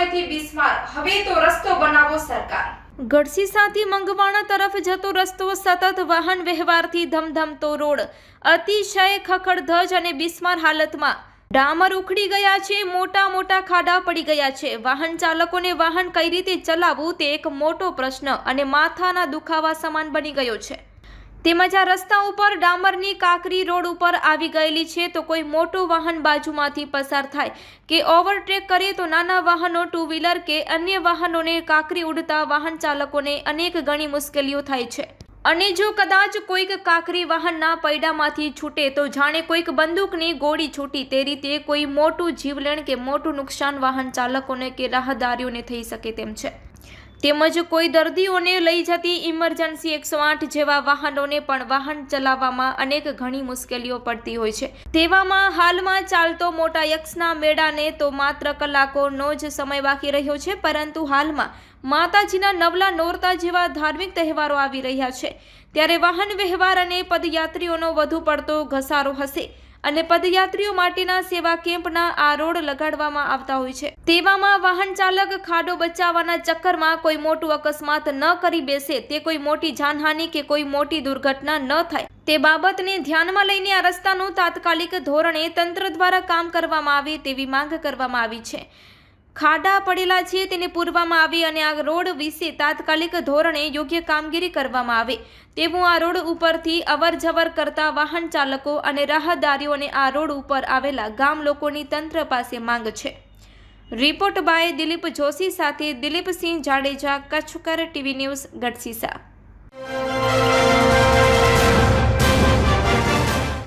સમયથી બિસ્માર. હવે તો રસ્તો બનાવો સરકાર. ગઢસીસાથી મંગવાણા તરફ જતો રસ્તો સતત વાહન વ્યવહારથી ધમધમતો રોડ. અતિશય ખખડધજ અને બિસ્માર હાલતમાં. ડામર ઉખડી ગયા છે, મોટા મોટા ખાડા પડી ગયા છે. વાહન ચાલકોને વાહન કઈ રીતે ચલાવવું તે એક મોટો પ્રશ્ન અને માથાના દુખાવા સમાન બની ગયો છે. તેમજ આ રસ્તા ઉપર ડામરની કાકરી રોડ ઉપર આવી ગયેલી છે, તો કોઈ મોટું વાહન બાજુમાંથી પસાર થાય કે ઓવરટેક કરે તો નાના વાહનો ટુ વ્હીલર કે અન્ય વાહનોને કાકરી ઉડતા વાહન ચાલકોને અનેક ગણી મુશ્કેલીઓ થાય છે. અને જો કદાચ કોઈક કાકરી વાહનના પૈડામાંથી છૂટે, તો જાણે કોઈક બંદૂકની ગોળી છૂટી, તે રીતે કોઈ મોટું જીવલેણ કે મોટું નુકસાન વાહન ચાલકોને કે રાહદારીઓને થઈ શકે તેમ છે. તેમજ કોઈ દર્દીઓને લઈ જતી ઇમરજન્સી એકસો આઠ જેવા વાહનોને પણ વાહન ચલાવવામાં અનેક ઘણી મુશ્કેલીઓ પડતી હોય છે. તેવામાં હાલમાં ચાલતો મોટા યક્ષના મેળાને તો માત્ર કલાકોનો જ સમય બાકી રહ્યો છે, પરંતુ હાલમાં માતાજીના નવલા નોરતા જેવા ધાર્મિક તહેવારો આવી રહ્યા છે. ત્યારે વાહન વ્યવહાર અને પદયાત્રીઓનો વધુ પડતો ઘસારો હશે. અને પદયાત્રીઓ માટેના સેવા કેમ્પના આ રોડ લગાડવામાં આવતા હોય છે. તેવામાં વાહન ચાલક ખાડો બચાવવાના ચક્કરમાં કોઈ મોટું અકસ્માત ન કરી બેસે, તે કોઈ મોટી જાનહાનિ કે કોઈ મોટી દુર્ઘટના ન થાય. તે બાબતને ધ્યાનમાં લઈને આ રસ્તાનું તાત્કાલિક ધોરણે તંત્ર દ્વારા કામ કરવામાં આવે તેવી માંગ કરવામાં આવી છે. ખાડા પડેલા છે તેને પૂરવામાં આવે અને આ રોડ વિશે તાત્કાલિક ધોરણે યોગ્ય કામગીરી કરવામાં આવે. તેવું આ રોડ ઉપરથી અવર જવર કરતા વાહન ચાલકો અને રાહદારીઓને આ રોડ ઉપર આવેલા ગામ લોકોની તંત્ર પાસે માંગ છે. રિપોર્ટ બાય દિલીપ જોશી સાથે દિલીપસિંહ જાડેજા, કચ્છકર ટીવી ન્યૂઝ ગઢસીસા